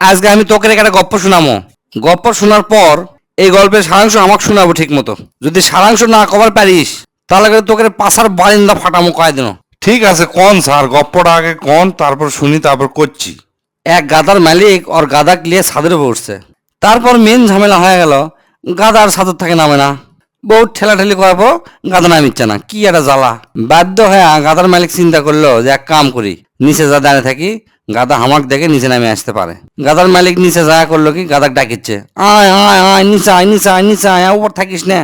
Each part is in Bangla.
আজকে আমি তোকে একটা গপ্প শোনামো। গপ্প শোনার পর এই গল্পের সারাংশ আমাকে শোনাবো ঠিক মতো। যদি সারাংশ না কবার পারিস তাহলে কিন্তু তোকে পাশার বারিন্দা ফাটামো কয় দিন ঠিক আছে কোন স্যার? গপ্পটা আগে কোন তারপর শুনি তারপর করছি। এক গাদার মালিক ওর গাদা নিয়ে ছাদের উপর উঠছে তারপর মেন ঝামেলা হয়ে গেল গাদার ছাদের থেকে নামে না। বউ ঠেলাঠেলি করার পর গাদা নামিচ্ছে না। কি একটা জ্বালা। বাধ্য হয়ে গাদার মালিক চিন্তা করল যে এক কাম করি নিচে যা দাঁড়িয়ে থাকি গাদা হামাক দেখে নিচে নামে আসতে পারে। গাদার মালিক নিচে যা করল কি? গাদাক ডাকিচ্ছে, আয় আয় আয়, নিচে আয় নিচে আয় নিচে আয় উপর থাকিস না।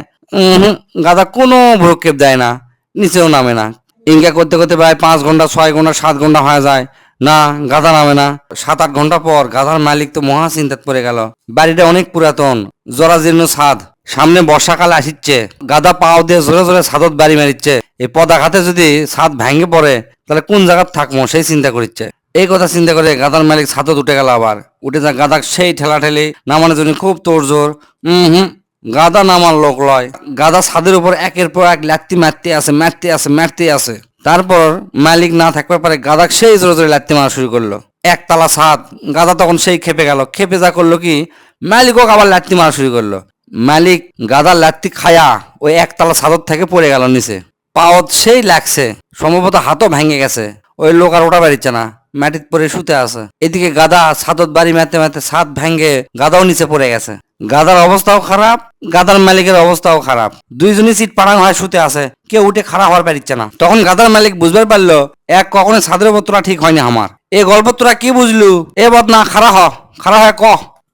গাদা কোনো ভ্রক্ষেপ দেয় না, নিচেও নামে না। ইনকা করতে করতে প্রায় পাঁচ ঘণ্টা, ছয় ঘণ্টা, সাত ঘণ্টা হয়ে যায়। না গাধা নামে না। সাত আট ঘণ্টা পর গাধার মালিক তো মহা চিন্তাত পড়ে গেল। বাড়িটা অনেক পুরাতন জরাজীর্ণ ছাদ। সামনে বর্ষাকাল আসিচ্ছে, গাদা পাও দিয়ে জোরে জোরে ছাদত বাড়ি মারিচ্ছে। এই পদাঘাতে যদি ছাদ ভেঙে পড়ে, তাহলে কোন জায়গায় থাকব সেই চিন্তা করিচ্ছে। এই কথা চিন্তা করে গাদার মালিক ছাদত উঠে গেল আবার। উঠে যা গাদাক সেই ঠেলা ঠেলে নামানোর জন্য খুব তোড়জোর হুম হুম গাদা নামার লোক লয়। গাদা ছাদের উপর একের পর এক লাত্তি মারতে আছে মারতে আছে মারতে আছে। তারপর মালিক না থাকবার পরে গাদাক সেই জোরে জোরে লাত্তি মারা শুরু করল। একতলা ছাদ, গাদা তখন সেই খেপে গেল। খেপে যা করল কি? মালিকও আবার লাত্তি মারা শুরু করল। মালিক গাদার লাত্তি খায়া ওই একতলা ছাদর থেকে পড়ে গেল নিচে। পাওত সেই লাগছে সম্ভবত হাতও ভেঙে গেছে। ওই লোক আর ওটা বাড়িচ্ছে না। মাটিত পরে শুতে আছে। এদিকে গাদা ছাদত বাড়ি মারতে মারতে ছাদ ভেঙে গাদাও নিচে পড়ে গেছে। গাদার অবস্থাও খারাপ, গাদার মালিকের অবস্থাও খারাপ। দুইজনই সিট পাড়াং হয় শুতে আছে, কেউ উঠে খারাপ হওয়ার পারিচ্ছে না। তখন গাদার মালিক বুঝবার পারল, এক কখনো ছাদের তোরা ঠিক হয়নি আমার। এ গল্প তোরা কি বুঝলু? এ বদ না খারাপ হ খারাপ হয় ক।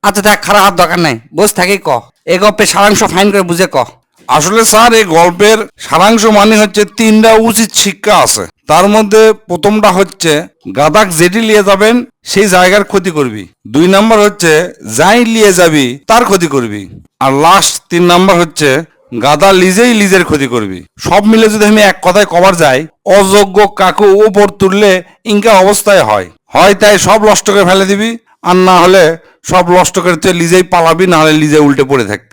আচ্ছা দেখ খারাপ হওয়ার দরকার নাই, বস থাকি ক। এ গল্পের সারাংশ ফাইন করে বুঝে ক। আসলে স্যার এই গল্পের সারাংশ মানে হচ্ছে তিনটা উচিত শিক্ষা আছে। তার মধ্যে প্রথমটা হচ্ছে, গাদাক যেটি নিয়ে যাবেন, সেই জায়গার ক্ষতি করবি। দুই নাম্বার হচ্ছে, যাই নিয়ে যাবি, তার ক্ষতি করবি। আর লাস্ট তিন নাম্বার হচ্ছে, গাদা লিজেই লিজের ক্ষতি করবি। সব মিলে যদি আমি এক কথায় কভার যাই, অযোগ্য কাকু উপর তুললে ইনকা অবস্থায় হয়। হয় তাই সব করে ফেলে দিবি, আর না হলে সব নষ্ট করে তুই লিজেই পালাবি না হলে লিজে উল্টে পড়ে থাকবি।